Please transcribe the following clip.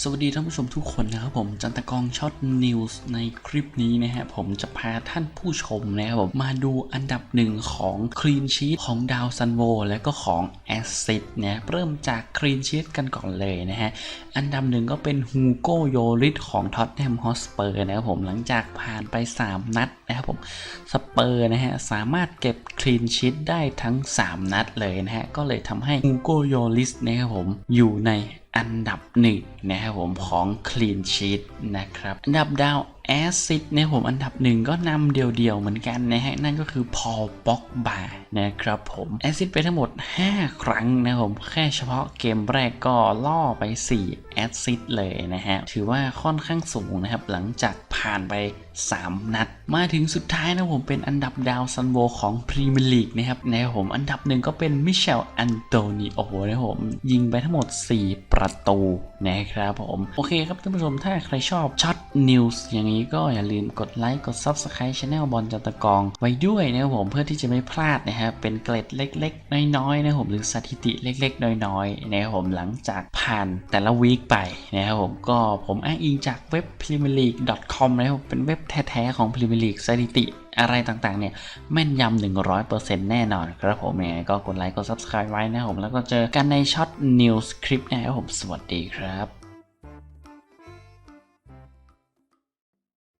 สวัสดีท่านผู้ชมทุกคนนะครับผมจันตะกองช็อตนิวส์ในคลิปนี้นะฮะผมจะพาท่านผู้ชมนะครับผมมาดูอันดับหนึ่งของคลีนชีตของดาวซันโวและก็ของแอสซิดเนี่ยเริ่มจากคลีนชีตกันก่อนเลยนะฮะอันดับหนึ่งก็เป็นฮูโกโยริสของท็อตแนมฮอสเปอร์นะครับผมหลังจากผ่านไป 3 นัดนะครับผมสเปอร์นะฮะสามารถเก็บคลีนชีตได้ทั้ง 3 นัดเลยนะฮะก็เลยทำให้ฮูโกโยริสนะครับผมอยู่ใน อันดับหนึ่งนะครับผมของ Clean Sheet นะครับอันดับดาวแอซิดเนี่ยผมอันดับหนึ่งก็นำเดียวๆเหมือนกันนะฮะนั่นก็คือพอลป็อกบานะครับผมแอซิดไปทั้งหมด 5 ครั้งนะครับผมแค่เฉพาะเกมแรกก็ล่อไป 4 แอซิดเลยนะฮะถือว่าค่อนข้างสูงนะครับหลังจาก ผ่านไป 3 นัด มาถึงสุดท้ายนะผมเป็นอันดับดาวซันโวของพรีเมียร์ลีกนะครับนะครับผมอันดับหนึ่งก็เป็นมิเชลอันโตนีโอนะผมยิงไปทั้งหมด 4 ประตูนะครับผม โอเคครับท่านผู้ชมถ้าใครชอบช็อตนิวส์อย่างนี้ก็อย่าลืมกดไลค์กด Subscribe Channel บอลจันตะกองไว้ด้วยนะครับผมเพื่อที่จะไม่พลาดนะครับเป็นเกร็ดเล็ก ๆ น้อยๆนะผมหรือสถิติเล็ก ๆ น้อยๆนะครับผมหลังจากผ่านแต่ละวีคไปนะครับผมก็ผมอ้างอิงจากเว็บ Premier League com แล้วเป็นเว็บแท้ๆของพรีเมียร์ลีกสถิติอะไรต่างๆ เนี่ย แม่นยำ100%แน่นอนครับผมยังไงก็กดไลค์กด Subscribe ไว้นะครับผมแล้วก็เจอกันในช็อตนิวส์คลิปนะครับผมสวัสดีครับ